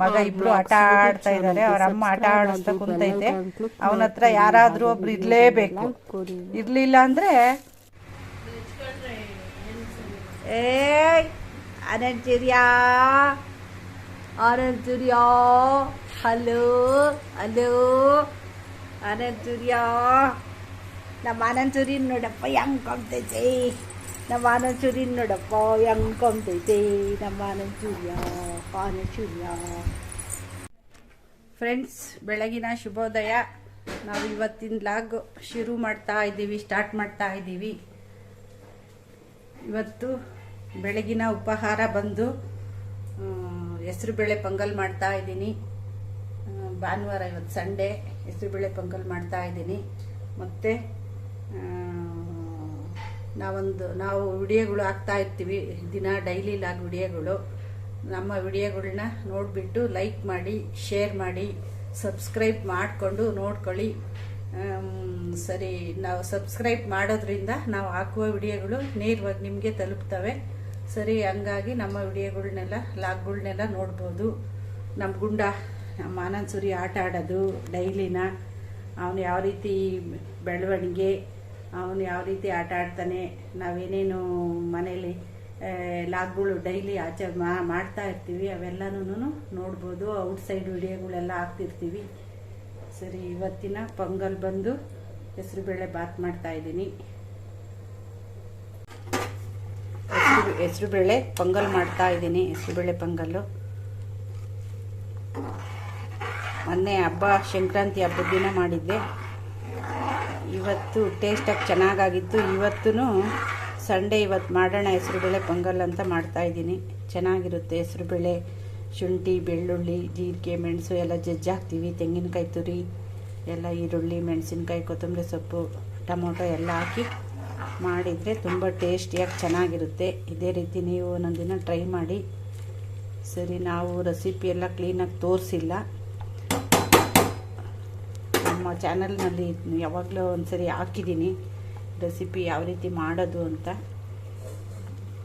ಮಗ ಇಬ್ರು ಆಟ ಆಡ್ತಾ ಇದ್ದಾರೆ ಅವ್ರ ಅಮ್ಮ ಆಟ ಆಡಿಸ್ತಾ ಕುಂತೈತೆ ಅವನ ಹತ್ರ ಯಾರಾದ್ರೂ ಒಬ್ರು ಇರ್ಲೇಬೇಕು. ಇರ್ಲಿಲ್ಲ ಅಂದ್ರೆ ಅನಂತರ್ಯಾ ಅನಂತರ್ಯಾ ಹಲೋ ಹಲೋ ಅನಂತರ್ಯಾ ನಮ್ಮ ಅನಂತುರಿ ನೋಡಪ್ಪ ಹೆಂಗ್ ಕೊಂತೈತೆ ನಮ್ಮ ಅನಂತುರಿ ನೋಡಪ್ಪ ಹೆಂಗ್ ಕೊಂತೈತೆ ನಮ್ಮ ಅನಂತೂರ್ಯ ಅನಂತೂರ್ಯ ಫ್ರೆಂಡ್ಸ್ ಬೆಳಗಿನ ಶುಭೋದಯ. ನಾವು ಇವತ್ತಿನ ಲಾಗ್ ಶುರು ಮಾಡ್ತಾ ಇದ್ದೀವಿ ಸ್ಟಾರ್ಟ್ ಮಾಡ್ತಾ ಇದ್ದೀವಿ. ಇವತ್ತು ಬೆಳಗಿನ ಉಪಹಾರ ಬಂದು ಹೆಸರು ಬೇಳೆ ಪೊಂಗಲ್ ಮಾಡ್ತಾ ಇದ್ದೀನಿ. ಭಾನುವಾರ ಇವತ್ತು ಸಂಡೇ, ಹೆಸರು ಬೇಳೆ ಪೊಂಗಲ್ ಮಾಡ್ತಾ ಇದ್ದೀನಿ. ಮತ್ತು ನಾವೊಂದು, ನಾವು ವಿಡಿಯೋಗಳು ಹಾಕ್ತಾ ಇರ್ತೀವಿ, ದಿನ ಡೈಲಿ ಲಾಗ್ ವಿಡಿಯೋಗಳು. ನಮ್ಮ ವಿಡಿಯೋಗಳನ್ನ ನೋಡಿಬಿಟ್ಟು ಲೈಕ್ ಮಾಡಿ ಶೇರ್ ಮಾಡಿ ಸಬ್ಸ್ಕ್ರೈಬ್ ಮಾಡಿಕೊಂಡು ನೋಡ್ಕೊಳ್ಳಿ. ಸರಿ, ನಾವು ಸಬ್ಸ್ಕ್ರೈಬ್ ಮಾಡೋದ್ರಿಂದ ನಾವು ಹಾಕುವ ವಿಡಿಯೋಗಳು ನೇರವಾಗಿ ನಿಮಗೆ ತಲುಪ್ತವೆ. ಸರಿ, ಹಂಗಾಗಿ ನಮ್ಮ ವಿಡಿಯೋಗಳ್ನೆಲ್ಲ ಲಾಗ್ಗಳನ್ನೆಲ್ಲ ನೋಡ್ಬೋದು. ನಮ್ಮ ಗುಂಡ, ನಮ್ಮ ಆನಂದ್ ಸೂರಿ ಆಟ ಆಡೋದು ಡೈಲಿನ. ಅವನು ಯಾವ ರೀತಿ ಬೆಳವಣಿಗೆ ಅವನು ಯಾವ ರೀತಿ ಆಟ ಆಡ್ತಾನೆ, ನಾವೇನೇನು ಮನೇಲಿ ಲಾಗ್ಗಳು ಡೈಲಿ ಆಚೆ ಮಾಡ್ತಾ ಇರ್ತೀವಿ ಅವೆಲ್ಲನೂ ನೋಡ್ಬೋದು, ಔಟ್ಸೈಡ್ ವಿಡಿಯೋಗಳೆಲ್ಲ ಹಾಕ್ತಿರ್ತೀವಿ. ಸರಿ, ಇವತ್ತಿನ ಪೊಂಗಲ್ ಬಂದು ಹೆಸರುಬೇಳೆ ಬಾತ್ ಮಾಡ್ತಾ ಇದ್ದೀನಿ. ಹೆಸರು, ಹೆಸರುಬೇಳೆ ಪೊಂಗಲ್ ಮಾಡ್ತಾ ಇದ್ದೀನಿ, ಹೆಸರುಬೇಳೆ ಪೊಂಗಲ್ಲು. ಮೊನ್ನೆ ಹಬ್ಬ, ಸಂಕ್ರಾಂತಿ ಹಬ್ಬದ ದಿನ ಮಾಡಿದ್ದೆ. ಇವತ್ತು ಟೇಸ್ಟಾಗಿ ಚೆನ್ನಾಗಾಗಿತ್ತು. ಇವತ್ತೂ ಸಂಡೇ ಇವತ್ತು ಮಾಡೋಣ ಹೆಸರುಬೇಳೆ ಪೊಂಗಲ್ ಅಂತ ಮಾಡ್ತಾಯಿದ್ದೀನಿ ಚೆನ್ನಾಗಿರುತ್ತೆ ಹೆಸರುಬೇಳೆ ಶುಂಠಿ, ಬೆಳ್ಳುಳ್ಳಿ, ಜೀರಿಗೆ, ಮೆಣಸು ಎಲ್ಲ ಜಜ್ಜಾಕ್ತೀವಿ ತೆಂಗಿನಕಾಯಿ ತುರಿ, ಎಲ್ಲ ಈರುಳ್ಳಿ, ಮೆಣಸಿನ್ಕಾಯಿ, ಕೊತ್ತಂಬರಿ ಸೊಪ್ಪು, ಟೊಮೊಟೊ ಎಲ್ಲ ಹಾಕಿ ಮಾಡಿದರೆ ತುಂಬ ಟೇಸ್ಟಿಯಾಗಿ ಚೆನ್ನಾಗಿರುತ್ತೆ. ಇದೇ ರೀತಿ ನೀವು ಒಂದೊಂದಿನ ದಿನ ಟ್ರೈ ಮಾಡಿ. ಸರಿ, ನಾವು ರೆಸಿಪಿ ಎಲ್ಲ ಕ್ಲೀನಾಗಿ ತೋರಿಸಿಲ್ಲ. ನಮ್ಮ ಚಾನಲ್ನಲ್ಲಿ ಯಾವಾಗಲೂ ಒಂದ್ಸರಿ ಹಾಕಿದ್ದೀನಿ. ರೆಸಿಪಿ ಯಾವ ರೀತಿ ಮಾಡೋದು ಅಂತ.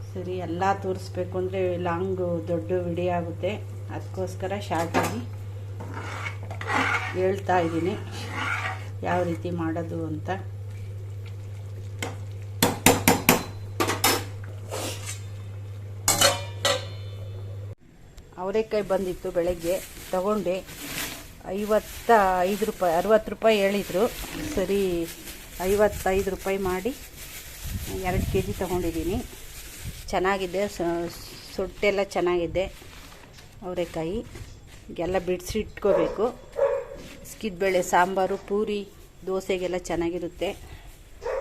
ಸರಿ, ಎಲ್ಲ ತೋರಿಸ್ಬೇಕು ಅಂದರೆ ಲಾಂಗು ದೊಡ್ಡ ವಿಡಿಯೋ ಆಗುತ್ತೆ. ಅದಕ್ಕೋಸ್ಕರ ಶಾರ್ಟಾಗಿ ಹೇಳ್ತಾ ಇದ್ದೀನಿ ಯಾವ ರೀತಿ ಮಾಡೋದು ಅಂತ. ಅವರೆಕಾಯಿ ಬಂದಿತ್ತು ಬೆಳಗ್ಗೆ. ತಗೊಂಡೆ. ಐವತ್ತ ಐದು ರೂಪಾಯಿ, ಅರವತ್ತು ರೂಪಾಯಿ ಹೇಳಿದರು. ಸರಿ, ಐವತ್ತೈದು ರೂಪಾಯಿ ಮಾಡಿ ಎರಡು ಕೆ ಜಿ ತೊಗೊಂಡಿದ್ದೀನಿ. ಚೆನ್ನಾಗಿದೆ ಸೊಟ್ಟೆಲ್ಲ ಚೆನ್ನಾಗಿದೆ ಅವರೆಕಾಯಿ. ಎಲ್ಲ ಬಿಡಿಸಿ ಇಟ್ಕೋಬೇಕು. ಬೇಳೆ, ಸಾಂಬಾರು, ಪೂರಿ, ದೋಸೆಗೆಲ್ಲ ಚೆನ್ನಾಗಿರುತ್ತೆ.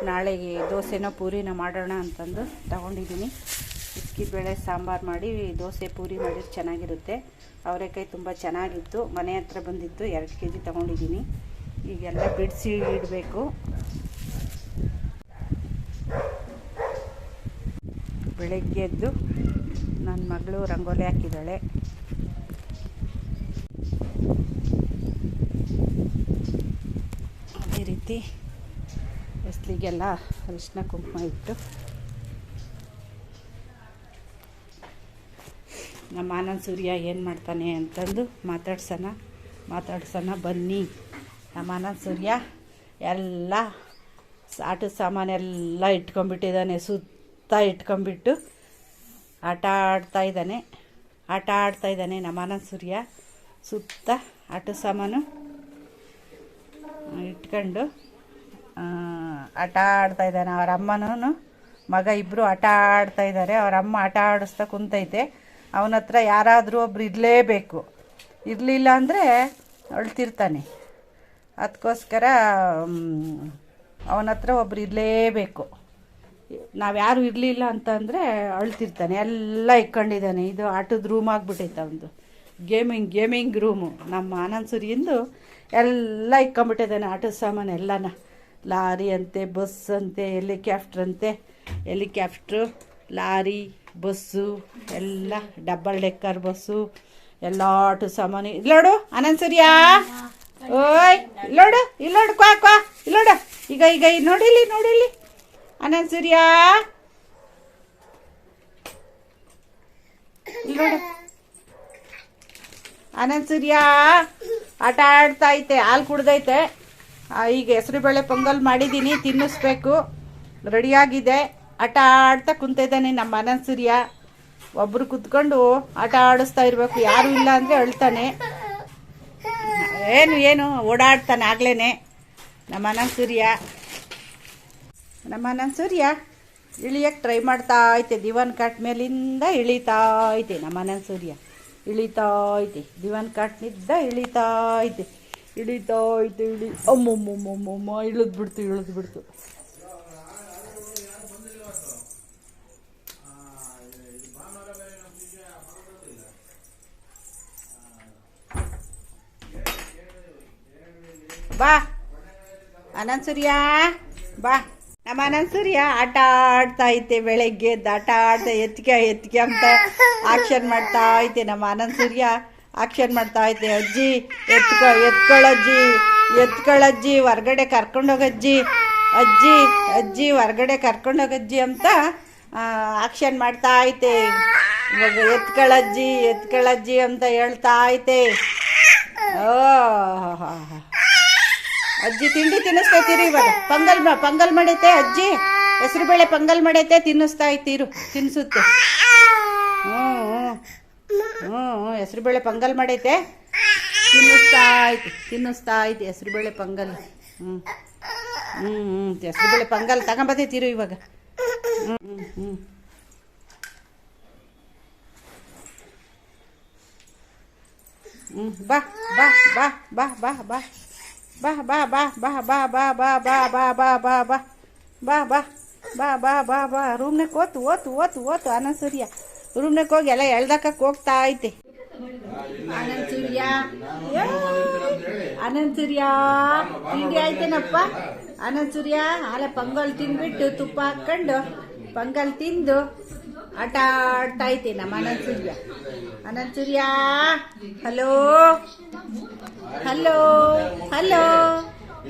ನಾಳೆಗೆ ದೋಸೆನ ಪೂರಿನ ಮಾಡೋಣ ಅಂತಂದು ತಗೊಂಡಿದ್ದೀನಿ. ಬೇಳೆ, ಸಾಂಬಾರು ಮಾಡಿ, ದೋಸೆ ಪೂರಿ ಮಾಡಿದ್ರೆ ಚೆನ್ನಾಗಿರುತ್ತೆ. ಅವರೆಕಾಯಿ ತುಂಬ ಚೆನ್ನಾಗಿತ್ತು. ಮನೆ ಹತ್ರ ಬಂದಿತ್ತು ಎರಡು ಕೆ ಜಿ ತೊಗೊಂಡಿದ್ದೀನಿ. ಈಗೆಲ್ಲ ಬಿಡಿಸಿ ಇಡಬೇಕು. ಬೆಳಗ್ಗೆ ಎದ್ದು ನನ್ನ ಮಗಳು ರಂಗೋಲಿ ಹಾಕಿದ್ದಾಳೆ. ಅದೇ ರೀತಿ ಎಸ್ಲಿಗೆಲ್ಲ ಅರಿಶಿನ ಕುಂಕುಮ ಇಟ್ಟು ನಮ್ಮ ಆನಂದ್ ಸೂರ್ಯ ಏನು ಮಾಡ್ತಾನೆ ಅಂತಂದು ಮಾತಾಡ್ಸೋಣ ಮಾತಾಡ್ಸೋಣ, ಬನ್ನಿ. ನಮ್ಮ ಆನಂದ್ ಸೂರ್ಯ ಎಲ್ಲ ಆಟದ ಸಾಮಾನೆಲ್ಲ ಇಟ್ಕೊಂಡ್ಬಿಟ್ಟಿದ್ದಾನೆ, ಸುತ್ತ ಇಟ್ಕೊಂಡ್ಬಿಟ್ಟು ಆಟ ಆಡ್ತಾ ಇದ್ದಾನೆ. ಆಟ ಆಡ್ತಾ ಇದ್ದಾನೆ ನಮ್ಮ ಆನಂದ್ ಸೂರ್ಯ. ಸುತ್ತ ಆಟದ ಸಾಮಾನು ಇಟ್ಕೊಂಡು ಆಟ ಆಡ್ತಾ ಇದ್ದಾನೆ. ಅವರ ಅಮ್ಮನೂ ಮಗ ಇಬ್ಬರು ಆಟ ಆಡ್ತಾ ಇದ್ದಾರೆ. ಅವರ ಅಮ್ಮ ಆಟ ಆಡಿಸ್ತಾ ಕುಂತೈತೆ. ಅವನ ಹತ್ರ ಯಾರಾದರೂ ಒಬ್ರು ಇರಲೇಬೇಕು. ಇರಲಿಲ್ಲ ಅಂದರೆ ಅಳ್ತಿರ್ತಾನೆ. ಅದಕ್ಕೋಸ್ಕರ ಅವನ ಹತ್ರ ಒಬ್ರು ಇರಲೇಬೇಕು. ನಾವ್ಯಾರು ಇರಲಿಲ್ಲ ಅಂತಂದರೆ ಅಳ್ತಿರ್ತಾನೆ. ಎಲ್ಲ ಇಟ್ಕೊಂಡಿದ್ದಾನೆ ಇದು ಆಟದ ರೂಮ್ ಆಗಿಬಿಟ್ಟೈತೆ ಅವನದು. ಗೇಮಿಂಗ್ ಗೇಮಿಂಗ್ ರೂಮು ನಮ್ಮ ಆನಂದ್ ಸುರಿಯಿಂದ ಎಲ್ಲ ಇಟ್ಕೊಂಬಿಟ್ಟಿದ್ದಾನೆ ಆಟದ ಸಾಮಾನು ಎಲ್ಲನ. ಲಾರಿ ಅಂತೆ, ಬಸ್ ಅಂತೆ, ಹೆಲಿಕ್ಯಾಪ್ಟ್ರ್ ಅಂತೆ, ಹೆಲಿಕ್ಯಾಪ್ಟ್ರು, ಲಾರಿ ಬಸ್ಸು, ಎಲ್ಲ ಡಬ್ಬಲ್ ಡೆಕ್ಕರ್ ಬಸ್ಸು, ಎಲ್ಲ ಆಟೋ ಸಾಮಾನು. ಇಲ್ಲೋಡು ಆನಂದ್ ಸರಿಯಾ ಓಯ್ ಇಲ್ಲೋಡು ಇಲ್ಲೋಡು ಕ್ವಾ ಕ್ವಾ ಇಲ್ಲೋಡು ಈಗ ಈಗ ನೋಡಿಲಿ ನೋಡಿಲಿ ಆನಂದ್ ಸೂರ್ಯ ಇಲ್ಲೋಡು ಆನಂದ್ ಸೂರ್ಯ ಆಟ ಆಡ್ತಾ ಐತೆ, ಹಾಲು ಕುಡ್ದೈತೆ. ಈಗ ಹೆಸರು ಬೇಳೆ ಪೊಂಗಲ್ ಮಾಡಿದ್ದೀನಿ ತಿನ್ನಿಸ್ಬೇಕು. ರೆಡಿಯಾಗಿದೆ ಆಟ ಆಡ್ತಾ ಕುಂತಿದ್ದಾನೆ ನಮ್ಮ ಮನನ್ ಸೂರ್ಯ. ಒಬ್ರು ಕುತ್ಕೊಂಡು ಆಟ ಆಡಿಸ್ತಾ ಇರಬೇಕು. ಯಾರು ಇಲ್ಲ ಅಂದರೆ ಅಳ್ತಾನೆ. ಏನು ಏನು, ಓಡಾಡ್ತಾನೆ ಆಗ್ಲೇನೆ. ನಮ್ಮ ಮನನ್ ಸೂರ್ಯ. ನಮ್ಮ ಮನನ್ ಸೂರ್ಯ ಇಳಿಯಕ್ಕೆ ಟ್ರೈ ಮಾಡ್ತಾ ಐತೆ. ದಿವಾನ್ ಕಾಟ್ ಮೇಲಿಂದ ಇಳಿತಾ ಐತೆ. ನಮ್ಮ ಮನನ್ ಸೂರ್ಯ ಇಳಿತಾ ಐತೆ. ದಿವಾನ್ ಕಾಟ್ನಿಂದ ಇಳಿತಾ ಐತೆ. ಇಳಿತಾ ಐತೆ, ಇಳಿ ಅಮ್ಮಮ್ಮಮ್ಮಮ್ಮ ಇಳಿದು ಬಿಡ್ತು ಬಾ. ಅನಂತ್ ಸೂರ್ಯ, ಬಾ. ನಮ್ಮ ಅನಂತ್ ಸೂರ್ಯ ಆಟ ಆಡ್ತಾ ಐತೆ ಬೆಳಗ್ಗೆ ಆಟ ಆಡ್ತಾ ಎತ್ಕೆ ಎತ್ಕೆ ಅಂತ ಆಕ್ಷನ್ ಮಾಡ್ತಾ ಐತೆ ನಮ್ಮ ಅನಂತ್ ಸೂರ್ಯ. ಆಕ್ಷನ್ ಮಾಡ್ತಾ ಐತೆ, ಅಜ್ಜಿ, ಎತ್ಕೊ ಎತ್ಕೊಳ್ಳಜ್ಜಿ ಎತ್ಕೊಳ್ಳಜ್ಜಿ ಹೊರ್ಗಡೆ ಕರ್ಕೊಂಡೋಗಜ್ಜಿ ಅಜ್ಜಿ. ಅಜ್ಜಿ ಹೊರ್ಗಡೆ ಕರ್ಕೊಂಡೋಗಜ್ಜಿ ಅಂತ ಆಕ್ಷನ್ ಮಾಡ್ತಾ ಐತೆ. ಎತ್ಕೊಳ್ಳಜ್ಜಿ ಎತ್ಕೊಳ್ಳಜ್ಜಿ ಅಂತ ಹೇಳ್ತಾ ಐತೆ. ಓ ಅಜ್ಜಿ ತಿಂಡಿ ತಿನ್ನಿಸ್ತೈತಿರಿ ಇವಾಗ. ಪಂಗಲ್ ಪಂಗಲ್ ಮಾಡೈತೆ ಅಜ್ಜಿ. ಹೆಸರುಬೇಳೆ ಪಂಗಲ್ ಮಾಡೈತೆ ತಿನ್ನಿಸ್ತಾ ಇರು ತಿನ್ಸುತ್ತೆ. ಹ್ಞೂ ಹ್ಞೂ ಹ್ಞೂ ಹ್ಞೂ ಹೆಸರುಬೇಳೆ ಪಂಗಲ್ ಮಾಡೈತೆ. ತಿನ್ನಿಸ್ತಾ ಐತಿ ತಿನ್ನಿಸ್ತಾ ಐತಿ ಹೆಸರುಬೇಳೆ ಪಂಗಲ್ ಹ್ಞೂ ಹ್ಞೂ ಹ್ಞೂ ಹೆಸರುಬೇಳೆ ಪಂಗಲ್ ತಗೊಂಬತ್ತೈತಿರು ಇವಾಗ. ಹ್ಞೂ ಹ್ಞೂ ಹ್ಞೂ ಬಾ ಬಾ ಬಾ ಬಾ ಬಾ ಬಾ. ಬಾ ಬಾ ಬಾ ಬಾ ಬಾ ಬಾ ಬಾ ಬಾ ಬಾ ಬಾ ಬಾ ಬಾ ಬಾ ಬಾ ಬಾ ಬಾ ಬಾ ಬಾ ರೂಮ್ನಾಗ ಓತು ಓತು ಓತು ಓತು ಆನಂದ್ ಸೂರ್ಯ ರೂಮ್ನಾಗ ಹೋಗಿ ಎಲ್ಲ ಎಳ್ದಾಕಕ್ಕೆ ಹೋಗ್ತಾ ಐತೆ ಆನಂದ್ ಸೂರ್ಯ ಆನಂದ್ ಸೂರ್ಯ ತಿಂಡಿ ಆಯ್ತೇನಪ್ಪ ಆನಂದ್ ಸೂರ್ಯ ಅಲ್ಲ ಪೊಂಗಲ್ ತಿಂದ್ಬಿಟ್ಟು ತುಪ್ಪ ಹಾಕ್ಕೊಂಡು ಪೊಂಗಲ್ ತಿಂದು ಆಟ ಆಡ್ತಾ ಐತೆ ನಮ್ಮ Anantha Surya Anantha Surya hello hello hello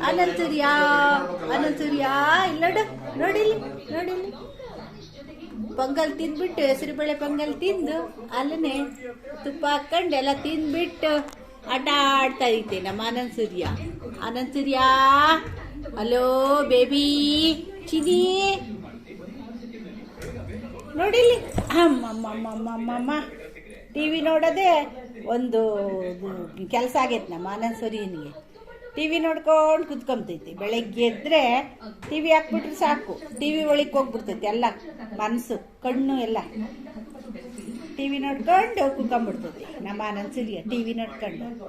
Anantha Surya Anantha Surya ಇಲ್ಲ. ನೋಡು ನೋಡಿಲಿ ನೋಡಿಲಿ ಪೊಂಗಲ್ ತಿಂದ್ಬಿಟ್ಟು, ಹೆಸರುಬೇಳೆ ಪೊಂಗಲ್ ತಿಂದು, ಅಲ್ಲೇ ತುಪ್ಪ ಹಾಕೊಂಡು ಎಲ್ಲ ತಿಂದ್ಬಿಟ್ಟು ಆಟ ಆಡ್ತಾ ಐತೆ ನಮ್ಮ ಆನಂದ್ ಸೂರ್ಯ ಅನಂತ ಸೂರ್ಯ ಹಲೋ ಬೇಬಿ ಚಿನಿ ನೋಡಿಲಿ ಅಮ್ಮಮ್ಮಮ್ಮಮ್ಮಮ್ಮ. ಟಿ ವಿ ನೋಡೋದೇ ಒಂದು ಕೆಲಸ ಆಗೈತೆ ನಮ್ಮ ಆನಂದಸೂರಿಯನಿಗೆ ಟಿ ವಿ ನೋಡ್ಕೊಂಡು ಕುತ್ಕೊಂತೈತಿ. ಬೆಳಗ್ಗೆ ಎದ್ದರೆ ಟಿ ವಿ ಹಾಕ್ಬಿಟ್ರೆ ಸಾಕು. ಟಿ ವಿ ಒಳಗೆ ಹೋಗ್ಬಿಡ್ತೈತಿ ಎಲ್ಲ ಮನಸ್ಸು ಕಣ್ಣು ಎಲ್ಲ. ಟಿ ವಿ ನೋಡ್ಕೊಂಡು ಕುತ್ಕೊಂಡ್ಬಿಡ್ತೈತಿ ನಮ್ಮ ಆನಂದ ಸೂರ್ಯ. ಟಿ ವಿ ನೋಡ್ಕೊಂಡು.